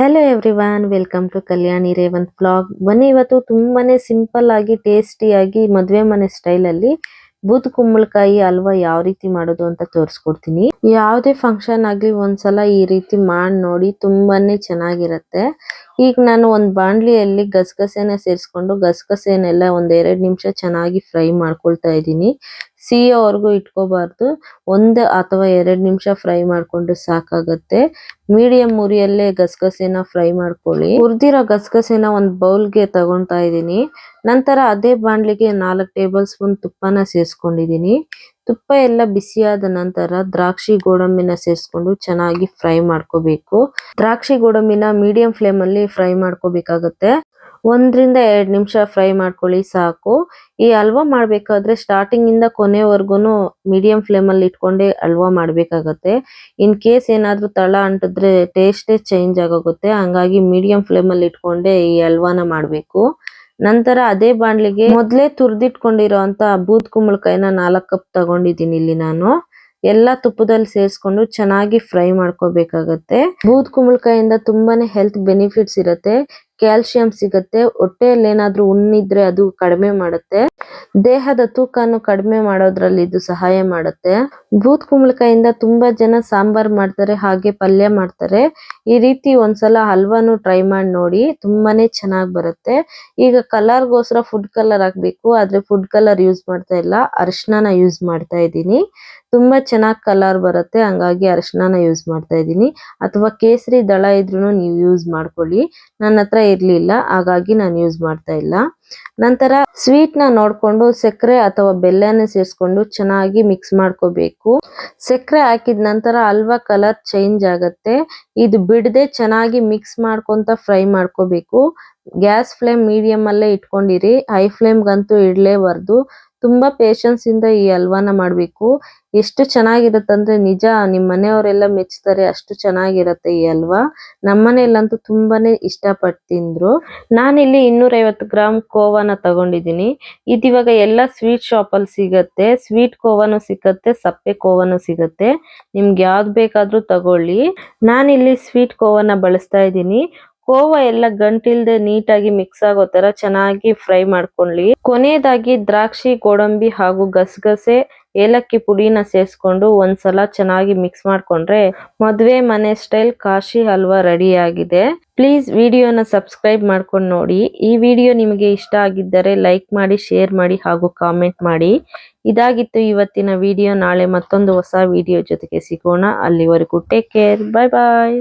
Hello everyone welcome to Kalyani Revanth blog ಬನ್ನಿ, ಇವತ್ತು ತುಂಬಾನೇ ಸಿಂಪಲ್ ಆಗಿ ಟೇಸ್ಟಿಯಾಗಿ ಮದುವೆ ಮನೆ ಸ್ಟೈಲ್ ಅಲ್ಲಿ ಬೂದ್ ಕುಂಬಳಕಾಯಿ ಹಲ್ವಾ ಯಾವ ರೀತಿ ಮಾಡೋದು ಅಂತ ತೋರಿಸ್ಕೊಡ್ತೀನಿ. ಯಾವುದೇ ಫಂಕ್ಷನ್ ಆಗ್ಲಿ ಒಂದ್ಸಲ ಈ ರೀತಿ ಮಾಡಿ ನೋಡಿ, ತುಂಬಾನೇ ಚೆನ್ನಾಗಿರತ್ತೆ. ಈಗ ನಾನು ಒಂದ್ ಬಾಣ್ಲಿಯಲ್ಲಿ ಗಸಗಸೆನ ಸೇರಿಸ್ಕೊಂಡು ಗಸಗಸೆನೆಲ್ಲ ಒಂದ್ ಎರಡ್ ನಿಮಿಷ ಚೆನ್ನಾಗಿ ಫ್ರೈ ಮಾಡ್ಕೊಳ್ತಾ ಇದ್ದೀನಿ. ಸಿಹಿವರೆಗೂ ಇಟ್ಕೋಬಾರ್ದು. ಒಂದ್ ಅಥವಾ ಎರಡು ನಿಮಿಷ ಫ್ರೈ ಮಾಡ್ಕೊಂಡ್ರೆ ಸಾಕಾಗತ್ತೆ. ಮೀಡಿಯಂ ಉರಿಯಲ್ಲೇ ಗಸಗಸೆನ ಫ್ರೈ ಮಾಡ್ಕೊಳ್ಳಿ. ಹುರಿದಿರೋ ಗಸಗಸೆನ ಒಂದ್ ಬೌಲ್ಗೆ ತಗೊಳ್ತಾ ಇದ್ದೀನಿ. ನಂತರ ಅದೇ ಬಾಣ್ಲಿಗೆ ನಾಲ್ಕು ಟೇಬಲ್ ಸ್ಪೂನ್ ತುಪ್ಪನ ಸೇರಿಸ್ಕೊಂಡಿದ್ದೀನಿ. ತುಪ್ಪ ಎಲ್ಲ ಬಿಸಿಯಾದ ನಂತರ ದ್ರಾಕ್ಷಿ ಗೋಡಂಬಿನ ಸೇರಿಸ್ಕೊಂಡು ಚೆನ್ನಾಗಿ ಫ್ರೈ ಮಾಡ್ಕೋಬೇಕು. ದ್ರಾಕ್ಷಿ ಗೋಡಂಬಿನ ಮೀಡಿಯಂ ಫ್ಲೇಮ್ ಅಲ್ಲಿ ಫ್ರೈ ಮಾಡ್ಕೋಬೇಕಾಗತ್ತೆ. ಒಂದರಿಂದ ಎರಡು ನಿಮಿಷ ಫ್ರೈ ಮಾಡ್ಕೊಳ್ಳಿ, ಸಾಕು. ಈ ಹಲ್ವಾ ಮಾಡಬೇಕಾದ್ರೆ ಸ್ಟಾರ್ಟಿಂಗ್ ಇಂದ ಕೊನೆವರೆಗೂನು ಮೀಡಿಯಂ ಫ್ಲೇಮ್ ಅಲ್ಲಿ ಇಟ್ಕೊಂಡೆ ಹಲ್ವಾ ಮಾಡ್ಬೇಕಾಗತ್ತೆ. ಇನ್ ಕೇಸ್ ಏನಾದ್ರೂ ತಳ ಅಂಟಿದ್ರೆ ಟೇಸ್ಟೇ ಚೇಂಜ್ ಆಗೋಗುತ್ತೆ. ಹಂಗಾಗಿ ಮೀಡಿಯಂ ಫ್ಲೇಮ್ ಅಲ್ಲಿ ಇಟ್ಕೊಂಡೆ ಈ ಹಲ್ವಾನ ಮಾಡಬೇಕು. ನಂತರ ಅದೇ ಬಾಣ್ಲಿಗೆ ಮೊದಲೇ ತುರ್ದಿಟ್ಕೊಂಡಿರೋಂತ ಬೂದ್ ಕುಂಬಳಕಾಯಿನ ನಾಲ್ಕು ಕಪ್ ತಗೊಂಡಿದ್ದೀನಿ ಇಲ್ಲಿ ನಾನು. ಎಲ್ಲ ತುಪ್ಪದಲ್ಲಿ ಸೇರಿಸ್ಕೊಂಡು ಚೆನ್ನಾಗಿ ಫ್ರೈ ಮಾಡ್ಕೋಬೇಕಾಗತ್ತೆ. ಬೂದ್ ಕುಂಬಳಕಾಯಿಂದ ತುಂಬಾನೇ ಹೆಲ್ತ್ ಬೆನಿಫಿಟ್ಸ್ ಇರುತ್ತೆ. ಕ್ಯಾಲ್ಸಿಯಂ ಸಿಗುತ್ತೆ. ಹೊಟ್ಟೆಯಲ್ಲಿ ಏನಾದ್ರೂ ಹುಣ್ಣಿದ್ರೆ ಅದು ಕಡಿಮೆ ಮಾಡುತ್ತೆ. ದೇಹದ ತೂಕನು ಕಡಿಮೆ ಮಾಡೋದ್ರಲ್ಲಿ ಇದು ಸಹಾಯ ಮಾಡುತ್ತೆ. ಬೂತ್ ಕುಂಬಳಕಾಯಿಂದ ತುಂಬಾ ಜನ ಸಾಂಬಾರ್ ಮಾಡ್ತಾರೆ, ಹಾಗೆ ಪಲ್ಯ ಮಾಡ್ತಾರೆ. ಈ ರೀತಿ ಒಂದ್ಸಲ ಹಲ್ವಾನು ಟ್ರೈ ಮಾಡಿ ನೋಡಿ, ತುಂಬಾನೇ ಚೆನ್ನಾಗ್ ಬರುತ್ತೆ. ಈಗ ಕಲರ್ಗೋಸ್ಕರ ಫುಡ್ ಕಲರ್ ಹಾಕ್ಬೇಕು, ಆದ್ರೆ ಫುಡ್ ಕಲರ್ ಯೂಸ್ ಮಾಡ್ತಾ ಇಲ್ಲ. ಅರಿಶಿನ ಯೂಸ್ ಮಾಡ್ತಾ ಇದ್ದೀನಿ. ತುಂಬಾ ಚೆನ್ನಾಗಿ ಕಲರ್ ಬರುತ್ತೆ, ಹಂಗಾಗಿ ಅರಿಶಿನ ಯೂಸ್ ಮಾಡ್ತಾ ಇದ್ದೀನಿ. ಅಥವಾ ಕೇಸರಿ ದಳ ಇದ್ರೂ ನೀವು ಯೂಸ್ ಮಾಡ್ಕೊಳ್ಳಿ. ನನ್ನ ಹತ್ರ ಇರ್ಲಿಲ್ಲ, ಹಾಗಾಗಿ ನಾನು ಯೂಸ್ ಮಾಡ್ತಾ ಇಲ್ಲ. ನಂತರ ಸ್ವೀಟ್ನ ನೋಡ್ಕೊಂಡು ಸಕ್ಕರೆ ಅಥವಾ ಬೆಲ್ಲನ ಸೇರಿಸ್ಕೊಂಡು ಚೆನ್ನಾಗಿ ಮಿಕ್ಸ್ ಮಾಡ್ಕೋಬೇಕು. ಸಕ್ಕರೆ ಹಾಕಿದ ನಂತರ ಹಲ್ವಾ ಕಲರ್ ಚೇಂಜ್ ಆಗುತ್ತೆ. ಇದು ಬಿಡದೆ ಚೆನ್ನಾಗಿ ಮಿಕ್ಸ್ ಮಾಡ್ಕೊತ ಫ್ರೈ ಮಾಡ್ಕೋಬೇಕು. ಗ್ಯಾಸ್ ಫ್ಲೇಮ್ ಮೀಡಿಯಂ ಅಲ್ಲೇ ಇಟ್ಕೊಂಡಿರಿ ಹೈ ಫ್ಲೇಮ್ಗಂತೂ ಇಡ್ಲೇಬಾರ್ದು. ತುಂಬಾ ಪೇಷನ್ಸ್ ಇಂದ ಈ ಹಲ್ವಾನ ಮಾಡ್ಬೇಕು. ಎಷ್ಟು ಚೆನ್ನಾಗಿರುತ್ತೆ ಅಂದ್ರೆ ನಿಜ, ನಿಮ್ ಮನೆಯವರೆಲ್ಲ ಮೆಚ್ತಾರೆ ಅಷ್ಟು ಚೆನ್ನಾಗಿರುತ್ತೆ ಈ ಹಲ್ವಾ ಮನೆಯಲ್ಲಂತೂ ತುಂಬಾನೇ ಇಷ್ಟಪಟ್ಟು ತಿಂದ್ರು. ನಾನಿಲ್ಲಿ ಇನ್ನೂರ ಐವತ್ತು ಗ್ರಾಮ್ ಕೋವಾನ ತಗೊಂಡಿದ್ದೀನಿ. ಇವಾಗ ಎಲ್ಲ ಸ್ವೀಟ್ ಶಾಪ್ ಅಲ್ಲಿ ಸಿಗತ್ತೆ. ಸ್ವೀಟ್ ಕೋವಾನು ಸಿಗತ್ತೆ, ಸಪ್ಪೆ ಕೋವಾನು ಸಿಗತ್ತೆ. ನಿಮ್ಗೆ ಯಾವ್ದು ಬೇಕಾದ್ರೂ ತಗೊಳ್ಳಿ. ನಾನಿಲ್ಲಿ ಸ್ವೀಟ್ ಕೋವಾನ ಬಳಸ್ತಾ ಇದ್ದೀನಿ. ಕೋವಾ ಎಲ್ಲ ಗಂಟಿಲ್ದೆ ನೀಟಾಗಿ ಮಿಕ್ಸ್ ಆಗೋ ತರ ಚೆನ್ನಾಗಿ ಫ್ರೈ ಮಾಡ್ಕೊಳ್ಳಿ. ಕೊನೆಯದಾಗಿ ದ್ರಾಕ್ಷಿ, ಗೋಡಂಬಿ ಹಾಗೂ ಗಸಗಸೆ, ಏಲಕ್ಕಿ ಪುಡಿನ ಸೇರಿಸ್ಕೊಂಡು ಒಂದ್ಸಲ ಚೆನ್ನಾಗಿ ಮಿಕ್ಸ್ ಮಾಡ್ಕೊಂಡ್ರೆ ಮದುವೆ ಮನೆ ಸ್ಟೈಲ್ ಕಾಶಿ ಹಲ್ವಾ ರೆಡಿ ಆಗಿದೆ ಪ್ಲೀಸ್ ವಿಡಿಯೋನ ಸಬ್ಸ್ಕ್ರೈಬ್ ಮಾಡ್ಕೊಂಡು ನೋಡಿ. ಈ ವಿಡಿಯೋ ನಿಮಗೆ ಇಷ್ಟ ಆಗಿದ್ದರೆ ಲೈಕ್ ಮಾಡಿ ಶೇರ್ ಮಾಡಿ ಹಾಗೂ ಕಾಮೆಂಟ್ ಮಾಡಿ. ಇದಾಗಿತ್ತು ಇವತ್ತಿನ ವಿಡಿಯೋ. ನಾಳೆ ಮತ್ತೊಂದು ಹೊಸ ವಿಡಿಯೋ ಜೊತೆಗೆ ಸಿಗೋಣ. ಅಲ್ಲಿವರೆಗೂ ಟೇಕ್ ಕೇರ್ ಬಾಯ್ ಬಾಯ್